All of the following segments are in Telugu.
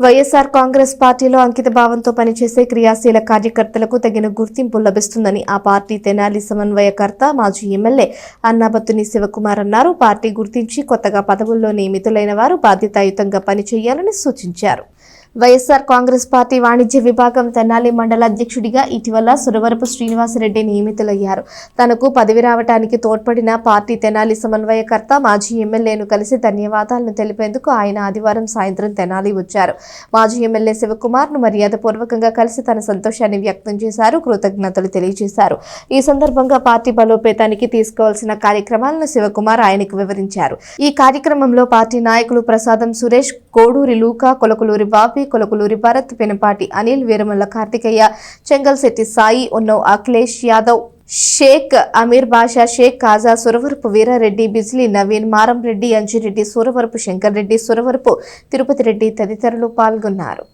వైఎస్ఆర్ కాంగ్రెస్ పార్టీలో అంకిత భావంతో పనిచేసే క్రియాశీల కార్యకర్తలకు తగిన గుర్తింపు లభిస్తుందని ఆ పార్టీ తెనాలి సమన్వయకర్త మాజీ ఎమ్మెల్యే అన్నాబత్తుని శివకుమార్ అన్నారు. పార్టీ గుర్తించి కొత్తగా పదవుల్లో నియమితులైన వారు బాధ్యతాయుతంగా పనిచేయాలని సూచించారు. వైఎస్ఆర్ కాంగ్రెస్ పార్టీ వాణిజ్య విభాగం తెనాలి మండల అధ్యక్షుడిగా ఇటీవల సురవరపు శ్రీనివాసరెడ్డి నియమితులయ్యారు. తనకు పదవి రావటానికి తోడ్పడిన పార్టీ తెనాలి సమన్వయకర్త మాజీ ఎమ్మెల్యేను కలిసి ధన్యవాదాలను తెలిపేందుకు ఆయన ఆదివారం సాయంత్రం తెనాలి వచ్చారు. మాజీ ఎమ్మెల్యే శివకుమార్ను మర్యాదపూర్వకంగా కలిసి తన సంతోషాన్ని వ్యక్తం చేశారు కృతజ్ఞతలు తెలియజేశారు. ఈ సందర్భంగా పార్టీ బలోపేతానికి తీసుకోవాల్సిన కార్యక్రమాలను శివకుమార్ ఆయనకు వివరించారు. ఈ కార్యక్రమంలో పార్టీ నాయకులు ప్రసాదం సురేష్ కోడూరి లూకా కొలకలూరి బాబు బాపి కొలకులూరి భరత్ పెనపాటి అనిల్ వీరమల్ల కార్తికయ్య చెంగల్శెట్టి సాయి ఉన్నవ్ అఖిలేష్ యాదవ్ షేక్ అమీర్ బాషా షేక్ కాజా సురవరపు వీరారెడ్డి బిజ్లీ నవీన్ మారంరెడ్డి అంజిరెడ్డి సురవరపు శంకర్ రెడ్డి సురవరపు తిరుపతి రెడ్డి తదితరులు పాల్గొన్నారు.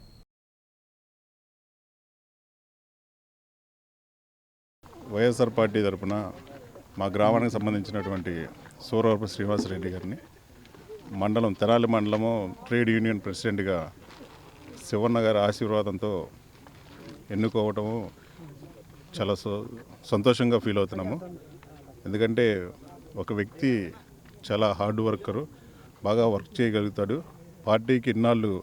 వైఎస్ఆర్ పార్టీ తరఫున మా గ్రామానికి సంబంధించినటువంటి సూరవరపు శ్రీనివాసరెడ్డి గారిని మండలం తెరాలి మండలము ట్రేడ్ యూనియన్ ప్రెసిడెంట్గా శివన్న గారి ఆశీర్వాదంతో ఎన్నుకోవటము చాలా సో- సంతోషంగా ఫీల్ అవుతున్నాము. ఎందుకంటే ఒక వ్యక్తి చాలా హార్డ్ వర్కరు బాగా వర్క్ చేయగలుగుతాడు. పార్టీకి ఇన్నాళ్ళు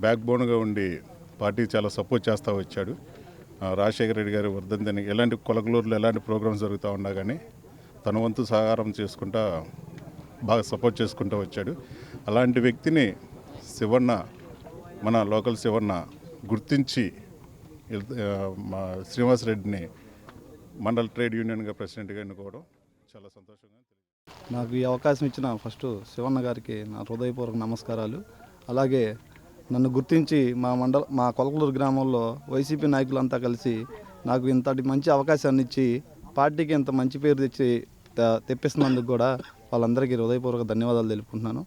బ్యాక్ బోన్గా ఉండి పార్టీ చాలా సపోర్ట్ చేస్తూ వచ్చాడు. రాజశేఖర రెడ్డి గారి వర్ధంతిని ఎలాంటి కొలగలూరులో ఎలాంటి ప్రోగ్రామ్స్ జరుగుతూ ఉన్నా కానీ తన వంతు సహకారం చేసుకుంటా బాగా సపోర్ట్ చేసుకుంటూ వచ్చాడు. అలాంటి వ్యక్తిని శివన్న మన లోకల్ శివన్న గుర్తించి మా శ్రీనివాస్ శ్రీనివాసరెడ్డిని మండల్ ట్రేడ్ యూనియన్గా ప్రెసిడెంట్గా ఎన్నుకోవడం చాలా సంతోషంగా నాకు ఈ అవకాశం ఇచ్చిన ఫస్ట్ శివన్న గారికి నా హృదయపూర్వక నమస్కారాలు. అలాగే నన్ను గుర్తించి మా మండల మా కొలకలూరు గ్రామంలో వైసీపీ నాయకులంతా కలిసి నాకు ఇంతటి మంచి అవకాశాన్ని ఇచ్చి పార్టీకి ఇంత మంచి పేరు తెచ్చి తెప్పిస్తున్నందుకు కూడా వాళ్ళందరికీ హృదయపూర్వక ధన్యవాదాలు తెలుపుకుంటున్నాను.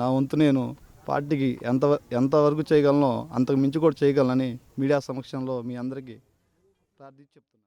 నా వంతు నేను పార్టీకి ఎంత ఎంతవరకు చేయగలనో అంతకు మించి కూడా చేయగలనని మీడియా సమక్షంలో మీ అందరికీ ప్రార్థించి చెప్తున్నాను.